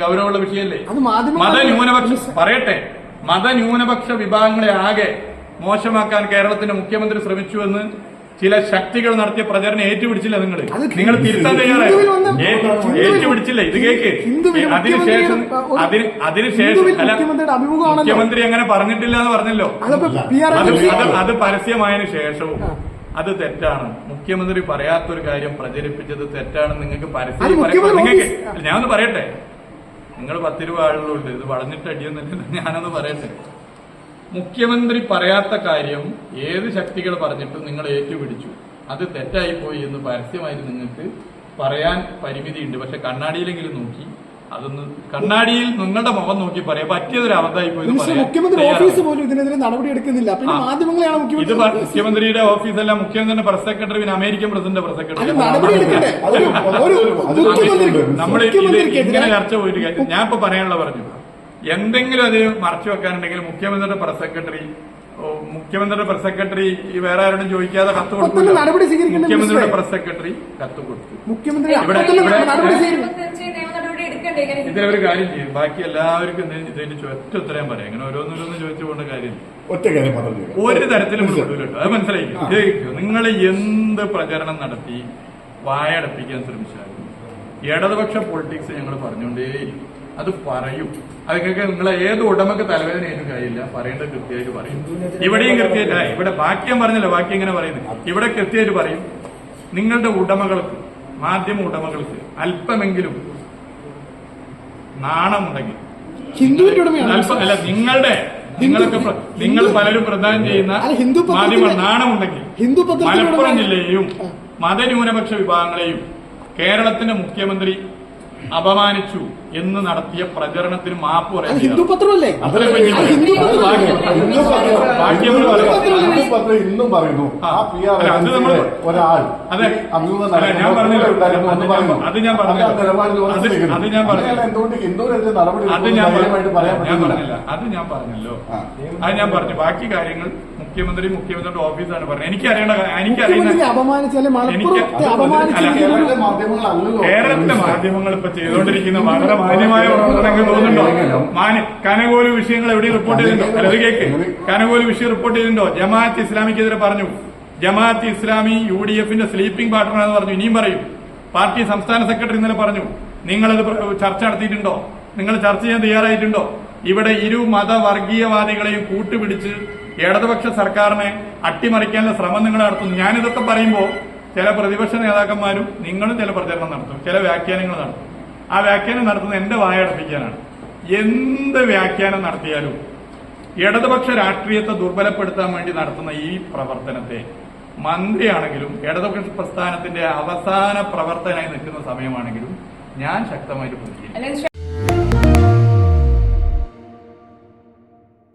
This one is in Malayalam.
ഗൗരവമുള്ള വിഷയമല്ലേ? മതന്യൂനപക്ഷ പറയട്ടെ. മതന്യൂനപക്ഷ വിഭാഗങ്ങളെ ആകെ മോശമാക്കാൻ കേരളത്തിന്റെ മുഖ്യമന്ത്രി ശ്രമിച്ചു എന്ന് ചില ശക്തികൾ നടത്തിയ പ്രചരണം ഏറ്റുപിടിച്ചില്ല നിങ്ങൾ. നിങ്ങൾ തിരുത്താൻ തയ്യാറായി? ഏറ്റുപിടിച്ചില്ല? ഇത് കേക്ക്. അതിനുശേഷം അതിന് അതിനുശേഷം അല്ല. മുഖ്യമന്ത്രി അങ്ങനെ പറഞ്ഞിട്ടില്ല എന്ന് പറഞ്ഞല്ലോ. അത് പരസ്യമായതിനു ശേഷവും അത് തെറ്റാണ്. മുഖ്യമന്ത്രി പറയാത്തൊരു കാര്യം പ്രചരിപ്പിച്ചത് തെറ്റാണ് നിങ്ങൾക്ക് പരസ്യം നിങ്ങൾക്ക് ഞാനൊന്ന് പറയട്ടെ. നിങ്ങൾ പത്തിരുപത് ആളുകളുണ്ട്. ഇത് വളഞ്ഞിട്ട് അടിയൊന്നുമില്ല ഞാനൊന്ന് പറയട്ടെ. മുഖ്യമന്ത്രി പറയാത്ത കാര്യം ഏത് ശക്തികൾ പറഞ്ഞിട്ടും നിങ്ങൾ ഏറ്റുപിടിച്ചു. അത് തെറ്റായിപ്പോയി എന്ന് പരസ്യമായിട്ട് നിങ്ങൾക്ക് പറയാൻ പരിമിതിയുണ്ട്. പക്ഷെ കണ്ണാടിയിലെങ്കിലും നോക്കി. അതൊന്ന് കണ്ണാടിയിൽ നിങ്ങളുടെ മുഖം നോക്കി പറയാം. പറ്റിയതൊരു അബദ്ധമായി പോയി മുഖ്യമന്ത്രി. ഓഫീസ് പോലും ഇതിനെതിരെ നടപടി എടുക്കുന്നില്ല. പിന്നെ. മാധ്യമങ്ങളെയാണ് ഇത് മുഖ്യമന്ത്രിയുടെ ഓഫീസല്ല മുഖ്യമന്ത്രിയുടെ പ്രസ് സെക്രട്ടറി പിന്നെ അമേരിക്കൻ പ്രസിഡന്റ് പ്രസ് സെക്രട്ടറി. നമ്മൾ ഇങ്ങനെ ചർച്ച പോയിട്ട് കാര്യം- ഞാൻ ഇപ്പൊ പറയാനുള്ള പറഞ്ഞു. എന്തെങ്കിലും അതിന് മറച്ചു വെക്കാനുണ്ടെങ്കിൽ മുഖ്യമന്ത്രിയുടെ പ്രസ് സെക്രട്ടറി മുഖ്യമന്ത്രിയുടെ പ്രസ് സെക്രട്ടറി വേറെ ആരോടും ചോദിക്കാതെ കത്ത് സ്വീകരിക്കേണ്ട മുഖ്യമന്ത്രിയുടെ. പ്രസ് സെക്രട്ടറി കത്ത് കൊടുത്തു. മുഖ്യമന്ത്രി ഇതിലൊരു കാര്യം ചെയ്യും. ബാക്കി എല്ലാവർക്കും ഇതിന്റെ ചുറ്റ ഒറ്റ ഉത്തരം പറയാം. ഇങ്ങനെ ഓരോന്നോരോന്ന് ചോദിച്ചു പോകേണ്ട കാര്യമില്ല ഒറ്റ കാര്യം മാത്രം. ഒരു തരത്തിലും കേട്ടോ. അത് മനസ്സിലായി നിങ്ങൾ എന്ത് പ്രചരണം നടത്തി വായടപ്പിക്കാൻ ശ്രമിച്ചാലും ഇടതുപക്ഷ പൊളിറ്റിക്സ് ഞങ്ങൾ പറഞ്ഞുകൊണ്ടേയിരിക്കും. അത് പറയും. അതൊക്കെ നിങ്ങളെ ഏത് ഉടമക്ക് തലവേദന ആയിട്ടും കാര്യമില്ല. പറയേണ്ടത് കൃത്യമായിട്ട് പറയും. ഇവിടെയും കൃത്യമായിട്ട് ഇവിടെ ഇവിടെ ഞാൻ പറഞ്ഞല്ലോ. ബാക്കി ഇങ്ങനെ പറയുന്നു? ഇവിടെ കൃത്യമായിട്ട് പറയും. നിങ്ങളുടെ ഉടമകൾക്ക് മാധ്യമ ഉടമകൾക്ക് അല്പമെങ്കിലും നാണമുണ്ടെങ്കിൽ. ഹിന്ദുവിന്റെ ഉടമയാണ്. അല്ല നിങ്ങളുടെ നിങ്ങളൊക്കെ നിങ്ങൾ പലരും പ്രദാനം ചെയ്യുന്ന മാധ്യമ നാണമുണ്ടെങ്കിൽ ഹിന്ദു മലപ്പുറം ജില്ലയെയും മതന്യൂനപക്ഷ വിഭാഗങ്ങളെയും കേരളത്തിന്റെ മുഖ്യമന്ത്രി അപമാനിച്ചു എന്ന് നടത്തിയ പ്രചരണത്തിന് മാപ്പ് പറയാം ഹിന്ദു പത്രമല്ലേ അതിനെ പറ്റി ബാക്കി- നമ്മൾ പറയും. പത്രം- ഇന്നും പറയുന്നു ആ. പി ആർ ഒരാൾ അതെ. ഞാൻ പറഞ്ഞില്ല. എന്ന് അത് ഞാൻ- പറയുന്നു. അത് ഞാൻ പറഞ്ഞില്ല. എന്തുകൊണ്ട് ഹിന്ദുവിനെതിരെ നടപടി അത് ഞാൻ പറഞ്ഞില്ല. അത് ഞാൻ പറഞ്ഞല്ലോ. അത് ഞാൻ പറഞ്ഞു. ബാക്കി കാര്യങ്ങൾ മുഖ്യമന്ത്രി മുഖ്യമന്ത്രിയുടെ ഓഫീസാണ് പറഞ്ഞത്. എനിക്ക് കേരളത്തിലെ മാധ്യമങ്ങളല്ലല്ലോ. കേരളത്തിലെ മാധ്യമങ്ങൾ ഇപ്പൊ ചെയ്തുകൊണ്ടിരിക്കുന്ന വളരെ മാന്യമായ പ്രവർത്തനങ്ങൾ തോന്നുന്നുണ്ടോ? മാന്യ കനകോലു വിഷയങ്ങൾ എവിടെയും റിപ്പോർട്ട് ചെയ്തിട്ടുണ്ടോ? അല്ല കേക്ക്. കനകോലു വിഷയം റിപ്പോർട്ട് ചെയ്തിട്ടുണ്ടോ? ജമാഅത്ത് ഇസ്ലാമിക്കെതിരെ പറഞ്ഞു. ജമാഅത്ത് ഇസ്ലാമി യു ഡി എഫിന്റെ സ്ലീപ്പിംഗ് പാർട്ണറാണെന്ന് പറഞ്ഞു. ഇനിയും പറയും. പാർട്ടി സംസ്ഥാന സെക്രട്ടറി ഇന്നലെ പറഞ്ഞു നിങ്ങളത് ചർച്ച നടത്തിയിട്ടുണ്ടോ? നിങ്ങൾ ചർച്ച ചെയ്യാൻ തയ്യാറായിട്ടുണ്ടോ? ഇവിടെ ഇരു മതവർഗീയവാദികളെയും കൂട്ടുപിടിച്ച് ഇടതുപക്ഷ സർക്കാരിനെ അട്ടിമറിക്കാനുള്ള ശ്രമം നിങ്ങൾ നടത്തുന്നു. ഞാനിതൊക്കെ പറയുമ്പോൾ ചില പ്രതിപക്ഷ നേതാക്കന്മാരും നിങ്ങളും ചില പ്രചരണം നടത്തും. ചില വ്യാഖ്യാനങ്ങൾ നടത്തും. ആ വ്യാഖ്യാനം നടത്തുന്നത് എന്റെ വായടപ്പിക്കാനാണ് എന്ത് വ്യാഖ്യാനം നടത്തിയാലും ഇടതുപക്ഷ രാഷ്ട്രീയത്തെ ദുർബലപ്പെടുത്താൻ വേണ്ടി നടത്തുന്ന ഈ പ്രവർത്തനത്തെ മന്ത്രിയാണെങ്കിലും ഇടതുപക്ഷ പ്രസ്ഥാനത്തിന്റെ അവസാന പ്രവർത്തനമായി നിൽക്കുന്ന സമയമാണെങ്കിലും ഞാൻ ശക്തമായിട്ട് പ്രതികരിക്കും